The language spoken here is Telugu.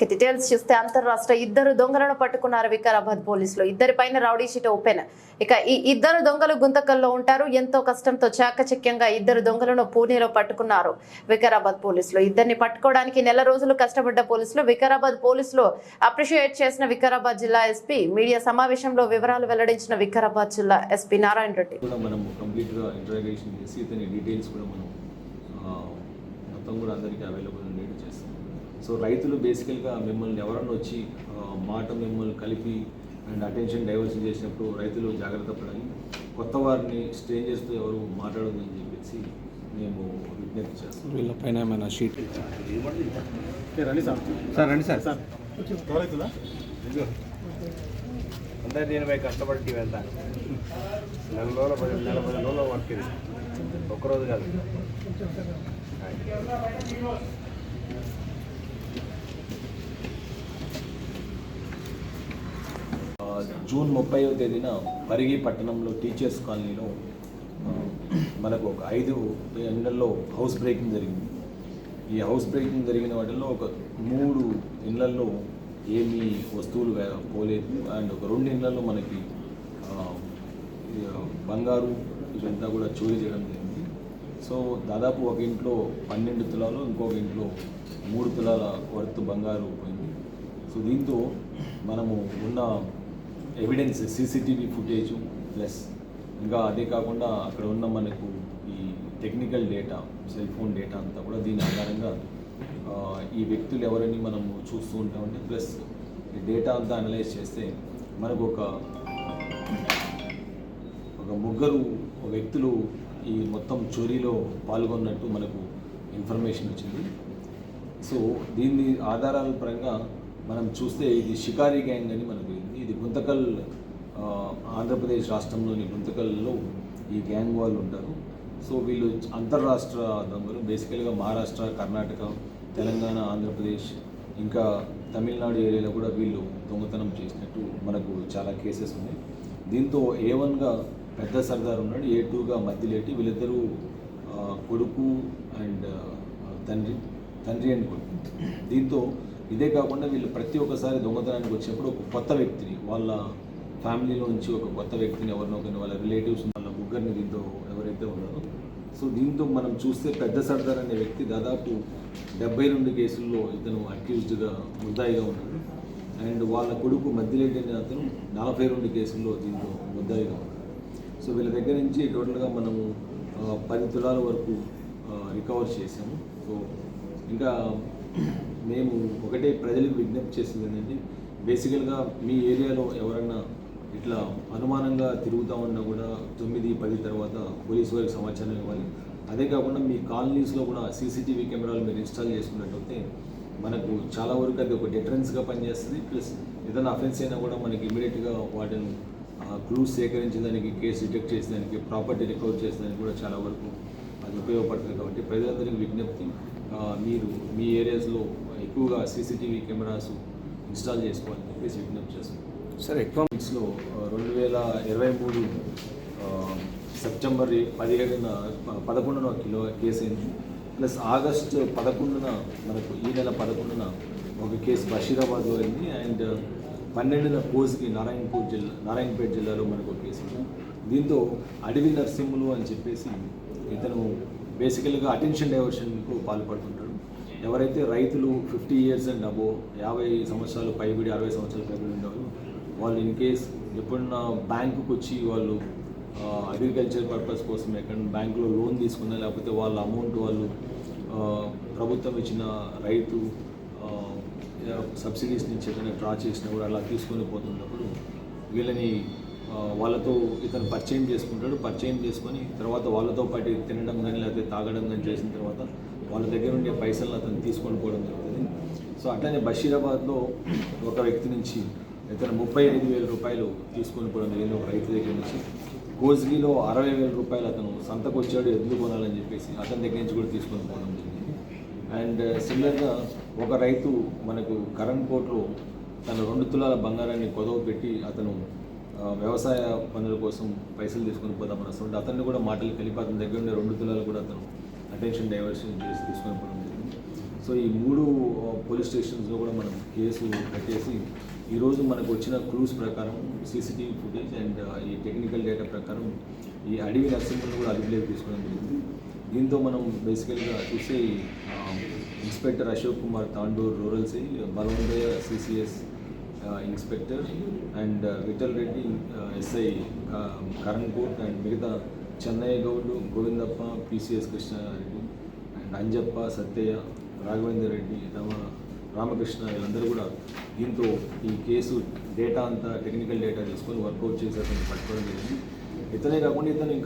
డీటెయిల్స్ చూస్తే అంతర్రాష్ట్ర ఇద్దరు దొంగలను పట్టుకున్నారు వికారాబాద్ పోలీసులు. ఇద్దరిపైన రౌడీ షీట్ ఓపెన్. ఇక ఈ ఇద్దరు దొంగలు గుంతకల్లో ఉంటారు. ఎంతో కష్టంతో చాకచక్యంగా ఇద్దరు దొంగలను పూణేలో పట్టుకున్నారు వికారాబాద్ పోలీసులు. ఇద్దరిని పట్టుకోవడానికి నెల రోజులు కష్టపడ్డ పోలీసులు వికారాబాద్ పోలీసులు అప్రిషియేట్ చేసిన వికారాబాద్ జిల్లా ఎస్పీ మీడియా సమావేశంలో వివరాలు వెల్లడించిన వికారాబాద్ జిల్లా ఎస్పీ నారాయణ రెడ్డి. మొత్తం కూడా అందరికీ అవైలబుల్ సో రైతులు బేసికల్గా మిమ్మల్ని ఎవరన్నా వచ్చి మాట మిమ్మల్ని కలిపి అండ్ అటెన్షన్ డైవర్షన్ చేసినప్పుడు రైతులు జాగ్రత్త పడాలి. కొత్త వారిని స్ట్రేంజర్స్తో ఎవరు మాట్లాడదని చెప్పేసి మేము విజ్ఞప్తి చేస్తాం వీళ్ళ పైన ఏమైనా షీట్ రండి సార్. సార్ రండి సార్. సార్ అందరు దీనిపై కష్టపడి వెళ్తాను నెల రోజుల పది నెల పది రోజుల వర్క్ ఇది. ఒక్కరోజు కాదు. జూన్ ముప్పైవ తేదీన పరిగి పట్టణంలో టీచర్స్ కాలనీలో మనకు ఒక ఐదు ఇళ్ళలో హౌస్ బ్రేకింగ్ జరిగింది. ఈ హౌస్ బ్రేకింగ్ జరిగిన వాటిల్లో ఒక మూడు ఇళ్ళలో ఏమీ వస్తువులు పోలేదు. అండ్ ఒక రెండు ఇళ్ళలో మనకి బంగారు ఇదంతా కూడా చోరీ చేయడం జరిగింది. సో దాదాపు ఒక ఇంట్లో పన్నెండు తులాలు ఇంకొక ఇంట్లో మూడు తులాల వర్త్ బంగారు పోయింది. సో దీంతో మనము ఉన్న ఎవిడెన్స్ సీసీటీవీ ఫుటేజ్ ప్లస్ ఇంకా అదే కాకుండా అక్కడ ఉన్న మనకు ఈ technical data cell phone data అంతా కూడా దీని ఆధారంగా ఈ వ్యక్తులు ఎవరని మనము చూస్తూ ఉంటామంటే ప్లస్ ఈ డేటా అంతా అనలైజ్ చేస్తే మనకు ఒక ఒక ముగ్గురు వ్యక్తులు ఈ మొత్తం చోరీలో పాల్గొన్నట్టు మనకు ఇన్ఫర్మేషన్ వచ్చింది. సో దీన్ని ఆధారాల పరంగా మనం చూస్తే ఇది షికారి గ్యాంగ్ అని మనకు ఇది గుంతకల్ ఆంధ్రప్రదేశ్ రాష్ట్రంలోని గుంతకల్లో ఈ గ్యాంగ్ వాళ్ళు ఉంటారు. సో వీళ్ళు అంతర్రాష్ట్ర దొంగలు బేసికల్గా మహారాష్ట్ర కర్ణాటక తెలంగాణ ఆంధ్రప్రదేశ్ ఇంకా తమిళనాడు ఏరియాలో కూడా వీళ్ళు దొంగతనం చేసినట్టు మనకు చాలా కేసెస్ ఉన్నాయి. దీంతో ఏ వన్గా పెద్ద సర్దార్ ఉన్నాడు ఏ టూగా మధ్యలేటి వీళ్ళిద్దరూ కొడుకు అండ్ తండ్రి తండ్రి అండ్ కొడుకు. దీంతో ఇదే కాకుండా వీళ్ళు ప్రతి ఒక్కసారి దొంగతనానికి వచ్చినప్పుడు ఒక కొత్త వ్యక్తిని వాళ్ళ ఫ్యామిలీలో నుంచి ఒక కొత్త వ్యక్తిని ఎవరినో కానీ వాళ్ళ రిలేటివ్స్ వాళ్ళ ముగ్గురిని దీంతో ఎవరైతే ఉన్నారో. సో దీంతో మనం చూస్తే పెద్ద సర్దార్ అనే వ్యక్తి దాదాపు డెబ్బై రెండు కేసుల్లో ఇతను అక్యూజ్డ్గా ముద్దాయిగా ఉన్నాడు. అండ్ వాళ్ళ కొడుకు మధ్యలేటి అనే అతను నలభై రెండు కేసుల్లో దీంతో ముద్దాయిగా ఉన్నాడు. సో వీళ్ళ దగ్గర నుంచి టోటల్గా మనము పది తులాల వరకు రికవర్ చేసాము సో ఇంకా మేము ఒకటే ప్రజలకు విజ్ఞప్తి చేసింది ఏంటంటే బేసికల్గా మీ ఏరియాలో ఎవరన్నా ఇట్లా అనుమానంగా తిరుగుతా ఉన్నా కూడా తొమ్మిది పది తర్వాత పోలీసు వారికి సమాచారం ఇవ్వాలి. అదే కాకుండా మీ కాలనీస్లో కూడా సీసీటీవీ కెమెరాలు మీరు ఇన్స్టాల్ చేసుకున్నట్టయితే మనకు చాలా వరకు అది ఒక డిఫరెన్స్గా పనిచేస్తుంది. ప్లస్ ఏదైనా అఫెన్స్ అయినా కూడా మనకి ఇమీడియట్గా వాటిని క్లూస్ సేకరించడానికి కేసు డిటెక్ట్ చేసేదానికి ప్రాపర్టీ రికవర్ చేసేదానికి కూడా చాలా వరకు అది ఉపయోగపడుతుంది కాబట్టి ప్రజలందరికీ విజ్ఞప్తి. మీరు మీ ఏరియాస్లో ఎక్కువగా సీసీటీవీ కెమెరాస్ ఇన్స్టాల్ చేసుకోవాలని చెప్పేసి విజ్ఞప్తి చేస్తున్నాం. సార్ ఎక్కువ లో రెండు వేల ఇరవై మూడు సెప్టెంబర్ పదిహేడున పదకొండున కిలో కేసు అయింది. ప్లస్ ఆగస్ట్ పదకొండున మనకు ఈ నెల పదకొండున ఒక కేసు బషీరాబాద్లో అయింది. అండ్ పన్నెండున కోజ్కి నారాయణపూర్ జిల్లా నారాయణపేట జిల్లాలో మనకు ఒక కేసు ఉంది. దీంతో అడవి నరసింహులు అని చెప్పేసి ఇతను బేసికల్గా అటెన్షన్ డైవర్షన్కు పాల్పడుతుంటాడు. ఎవరైతే రైతులు ఫిఫ్టీ ఇయర్స్ అండ్ అబో యాభై సంవత్సరాలు పైబడి అరవై సంవత్సరాలు పైబడి ఉండేవాళ్ళు వాళ్ళు ఇన్ కేస్ ఎప్పుడన్నా బ్యాంకుకి వచ్చి వాళ్ళు అగ్రికల్చర్ పర్పస్ కోసం ఎక్కడ బ్యాంకులో లోన్ తీసుకున్నా లేకపోతే వాళ్ళ అమౌంట్ వాళ్ళు ప్రభుత్వం ఇచ్చిన రైతు సబ్సిడీస్ నుంచి ఎక్కడైనా డ్రా చేసినా కూడా అలా తీసుకొని పోతున్నప్పుడు వీళ్ళని వాళ్ళతో ఇతను పరిచయం చేసుకుంటాడు. పరిచయం చేసుకొని తర్వాత వాళ్ళతో పాటు తినడం కానీ లేకపోతే తాగడం కానీ చేసిన తర్వాత వాళ్ళ దగ్గర ఉండే పైసలను అతను తీసుకొని పోవడం జరుగుతుంది. సో అట్లనే బషీరాబాద్లో ఒక వ్యక్తి నుంచి ఇతను ముప్పై ఐదు వేల రూపాయలు తీసుకొని పోవడం జరిగింది ఒక రైతు దగ్గర నుంచి. కోజ్గిలో అరవై వేల రూపాయలు అతను సంతకు వచ్చాడు ఎద్దులు కొనాలని చెప్పేసి అతని దగ్గర నుంచి కూడా తీసుకొని పోవడం జరిగింది. అండ్ సిమిలర్గా ఒక రైతు మనకు కరణ్ కోట్లో తన రెండు తులాల బంగారాన్ని కొదవ పెట్టి అతను వ్యవసాయ పనుల కోసం పైసలు తీసుకొని పోదామని వస్తుంటే అతన్ని కూడా మాటలు కలిపి అతని దగ్గర ఉండే రెండు తులాలు కూడా అతను అటెన్షన్ డైవర్షన్ చేసి తీసుకొని పోవడం జరిగింది. సో ఈ మూడు పోలీస్ స్టేషన్స్లో కూడా మనం కేసు కట్టేసి ఈరోజు మనకు వచ్చిన క్లూస్ ప్రకారం సీసీటీవీ ఫుటేజ్ అండ్ ఈ టెక్నికల్ డేటా ప్రకారం ఈ అడవి నర్సింహులను కూడా అదుపులోకి తీసుకోవడం జరిగింది. దీంతో మనం బేసికల్గా చూస్తే inspector Ashok Kumar Tandur rural C Balavantayya CCS inspector and Vithal Reddy SI Karankot and మిగతా చెన్నయ్య గౌడ్ గోవిందప్ప పిసిఎస్ కృష్ణారెడ్డి అండ్ అంజప్ప సత్యయ్య రాఘవేందర్ రెడ్డి రమ రామకృష్ణ వీళ్ళందరూ కూడా దీంతో ఈ కేసు డేటా అంతా టెక్నికల్ డేటా తీసుకొని వర్కౌట్ చేసి అతను పట్టుకోవడం జరిగింది. ఇతనే కాకుండా ఇతను ఇంకా